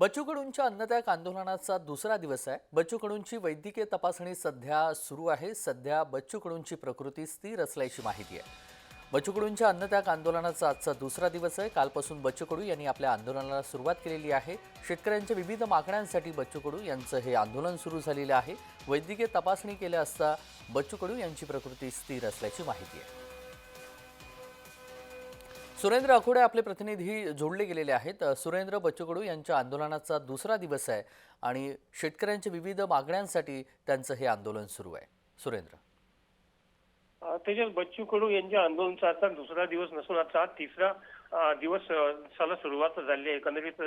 बच्चू कडूंच्या अन्नत्याग आंदोलनाचा दुसरा दिवस आहे. बच्चू कडूंची वैद्यकीय तपासणी सध्या सुरू आहे. सध्या बच्चू कडूंची प्रकृती स्थिर असल्याची माहिती आहे. बच्चू कडूंच्या अन्नत्याग आंदोलनाचा आजचा दुसरा दिवस आहे. कालपासून बच्चू कडू यांनी आपल्या आंदोलनाला सुरुवात केलेली आहे. शेतकऱ्यांच्या विविध मागण्यांसाठी बच्चू कडू यांचं हे आंदोलन सुरू झालेलं आहे. वैद्यकीय तपासणी केल्या असता बच्चू कडू यांची प्रकृती स्थिर असल्याची माहिती आहे. सुरेंद्र अकोडे आपले प्रतिनिधी जोडले गेलेले आहेत. सुरेंद्र बच्चू कडू यांच्या आंदोलनाचा दुसरा दिवस आहे आणि शेतकऱ्यांच्या विविध मागण्यांसाठी त्यांचं हे आंदोलन सुरू आहे. सुरेंद्र. तेजस बच्चू कडू यांच्या आंदोलनाचा आता दुसरा दिवस नसून आता तिसरा दिवस साला सुरुवात झाली आहे. एकंदरीत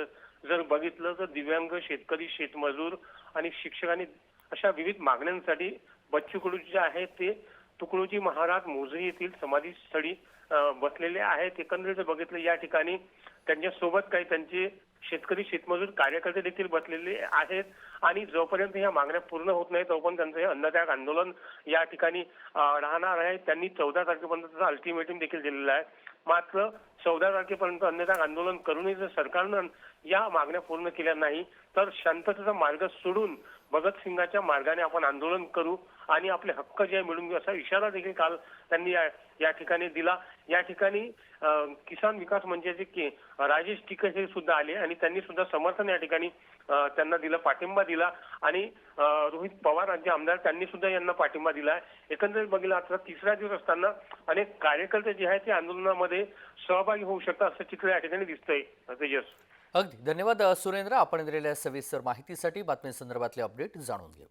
जर बघितलं तर दिव्यांग शेतकरी शेतमजूर आणि शिक्षकांनी अशा विविध मागण्यांसाठी बच्चू कडू जे आहे ते तुकडोजी महाराज मोजरी येथील समाधीस्थळी बसलेले आहेत. एकंदरीत बघितलं या ठिकाणी त्यांच्यासोबत काही त्यांचे शेतकरी शेतमजूर कार्यकर्ते देखील बसलेले आहेत. आणि जोपर्यंत ह्या मागण्या पूर्ण होत नाही तोपर्यंत त्यांचं हे अन्नत्याग आंदोलन या ठिकाणी राहणार आहे. त्यांनी चौदा तारखेपर्यंत अल्टिमेटम देखील दिलेला आहे. मात्र चौदा तारखेपर्यंत अन्नत्याग आंदोलन करूनही जर सरकारनं या मागण्या पूर्ण केल्या नाही तर शांततेचा मार्ग सोडून भगतसिंगाच्या मार्गाने आपण आंदोलन करू आणि आपले हक्क जे मिळून घेऊ असा इशारा देखील काल त्यांनी या ठिकाणी दिला. या ठिकाणी किसान विकास मंचाचे राजेश टिकस हे सुद्धा आले आणि त्यांनी सुद्धा समर्थन या ठिकाणी त्यांना दिलं पाठिंबा दिला. आणि रोहित पवार यांचे आमदार त्यांनी सुद्धा यांना पाठिंबा दिला आहे एकंदरीत बघितलं आता तिसरा दिवस असताना अनेक कार्यकर्ते जे आहेत ते आंदोलनामध्ये सहभागी होऊ शकतात असं चित्र या ठिकाणी दिसतंय. तेजस. अगदी. धन्यवाद सुरेंद्र. आपण दिलेल्या सविस्तर माहितीसाठी बातम्यांसंदर्भातले अपडेट जाणून घेऊ.